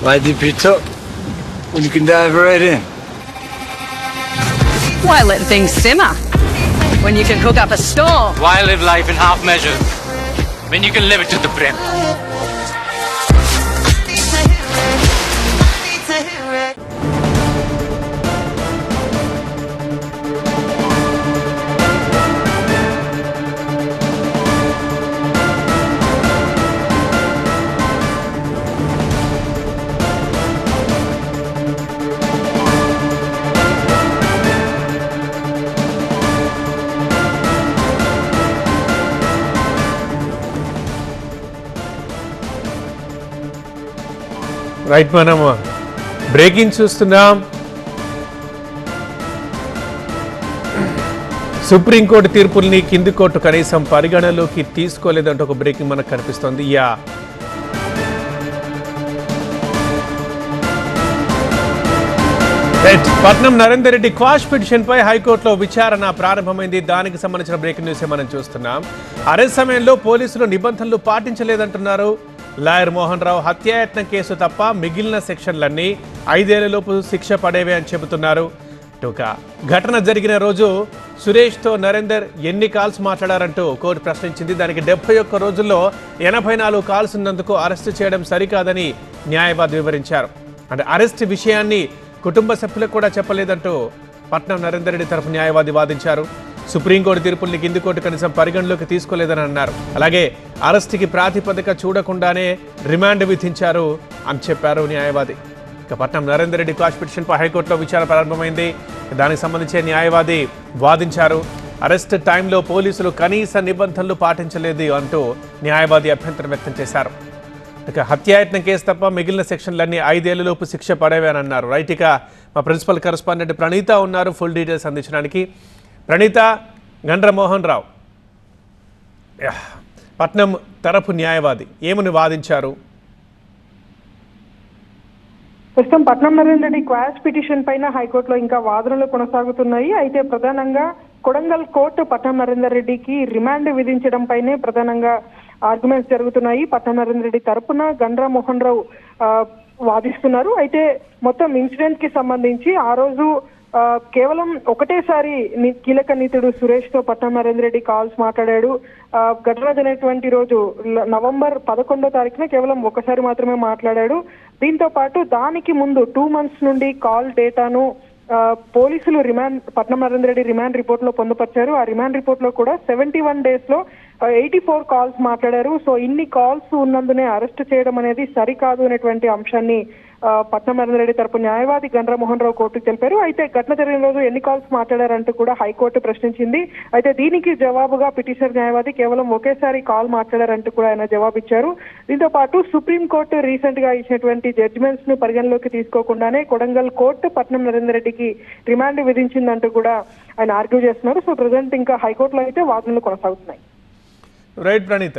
Why dip it up when you can dive right in? Why let things simmer when you can cook up a storm? Why live life in half measures when you can live it to the brim? Right మనం breaking చూస్తున్నాం. Supreme court తీర్పుల్ని కింది court కనీసం పరిగణలోకి తీసుకోలేదంటే ఒక breaking మనకు కనిపిస్తోంది. Yeah. Right Patnam Narender Reddy quash petition పై హైకోర్టులో విచారణ ప్రారంభమైంది. దానికి సంబంధించిన బ్రేకింగ్ న్యూస్ మనం చూస్తున్నాం. అరెస్ట్ సమయంలో పోలీసులు నిబంధనలు పాటించలేదంటున్నారు. లాయర్ మోహన్ రావు హత్యాయత్నం కేసు తప్ప మిగిలిన సెక్షన్లన్నీ ఐదేళ్ళలోపు శిక్ష పడేవే అని చెబుతున్నారు. ఒక ఘటన జరిగిన రోజు సురేష్తో నరేందర్ ఎన్ని కాల్స్ మాట్లాడారంటూ కోర్టు ప్రశ్నించింది. దానికి డెబ్బై ఒక్క రోజుల్లో ఎనభై నాలుగు కాల్స్ ఉన్నందుకు అరెస్టు చేయడం సరికాదని న్యాయవాది వివరించారు. అంటే అరెస్ట్ విషయాన్ని కుటుంబ సభ్యులకు కూడా చెప్పలేదంటూ పట్నం నరేందర్ రెడ్డి తరఫు న్యాయవాది వాదించారు. సుప్రీంకోర్టు తీర్పుల్ని కింది కోర్టు కనీసం పరిగణలోకి తీసుకోలేదని అన్నారు. అలాగే అరెస్ట్కి ప్రాతిపదిక చూడకుండానే రిమాండ్ విధించారు అని చెప్పారు న్యాయవాది. ఇక పట్నం నరేందర్ రెడ్డి క్వాష్ పిటిషన్పై హైకోర్టులో విచారణ ప్రారంభమైంది. దానికి సంబంధించి న్యాయవాది వాదించారు. అరెస్ట్ టైంలో పోలీసులు కనీస నిబంధనలు పాటించలేదు అంటూ న్యాయవాది అభ్యంతరం వ్యక్తం చేశారు. ఇక హత్యాయత్నం కేసు తప్ప మిగిలిన సెక్షన్లన్నీ ఐదేళ్ళలోపు శిక్ష పడేవే అని అన్నారు రైట్ ఇక మా ప్రిన్సిపల్ కరస్పాండెంట్ ప్రణీత ఉన్నారు. ఫుల్ డీటెయిల్స్ అందించడానికి ప్రణీత గండ్రమోహన్ రావు. యా, పట్నం తరపు న్యాయవాది ఏమని వాదించారు? ప్రస్తుతం పట్నం నరేంద్ర రెడ్డి క్వాష్ పిటిషన్ పైన హైకోర్టులో ఇంకా వాదనలు కొనసాగుతున్నాయి. అయితే ప్రధానంగా కొడంగల్ కోర్టు పట్నం నరేందర్ రెడ్డికి రిమాండ్ విధించడం పైనే ప్రధానంగా ఆర్గ్యుమెంట్స్ జరుగుతున్నాయి. పట్నం నరేందర్ రెడ్డి తరపున గండ్రా మోహన్ రావు వాదిస్తున్నారు. అయితే మొత్తం ఇన్సిడెంట్కి సంబంధించి ఆ రోజు కేవలం ఒకటేసారి కీలక నితుడు సురేష్తో పట్నం నరేంద్ర రెడ్డి కాల్స్ మాట్లాడాడు. ఆ, అనేటువంటి రోజు నవంబర్ పదకొండో తారీఖున కేవలం ఒకసారి మాత్రమే మాట్లాడాడు. దీంతో పాటు దానికి ముందు టూ మంత్స్ నుండి కాల్ డేటాను పోలీసులు రిమాండ్ పట్నం నరేంద్ర రెడ్డి రిమాండ్ రిపోర్ట్లో పొందుపరిచారు. ఆ రిమాండ్ రిపోర్ట్లో కూడా సెవెంటీ వన్ డేస్లో ఎయిటీ ఫోర్ కాల్స్ మాట్లాడారు. సో ఇన్ని కాల్స్ ఉన్నందునే అరెస్ట్ చేయడం అనేది సరికాదు అనేటువంటి అంశాన్ని పట్నం నరేంద్ర రెడ్డి తరపు న్యాయవాది గండ్రమోహన్ రావు కోర్టుకు తెలిపారు. అయితే ఘటన జరిగిన రోజు ఎన్ని కాల్స్ మాట్లాడారంటూ కూడా హైకోర్టు ప్రశ్నించింది. అయితే దీనికి జవాబుగా పిటిషనర్ న్యాయవాది కేవలం ఒకేసారి కాల్ మాట్లాడారంటూ కూడా ఆయన జవాబిచ్చారు. దీంతో పాటు సుప్రీం కోర్టు రీసెంట్గా ఇచ్చినటువంటి జడ్జిమెంట్స్ను పరిగణలోకి తీసుకోకుండానే కొడంగల్ కోర్టు పట్నం నరేందర్ రెడ్డికి రిమాండ్ విధించిందంటూ కూడా ఆయన ఆర్గ్యూ చేస్తున్నారు. సో ప్రజెంట్ ఇంకా హైకోర్టులో అయితే వాదనలు కొనసాగుతున్నాయి. రైట్ ప్రణీత.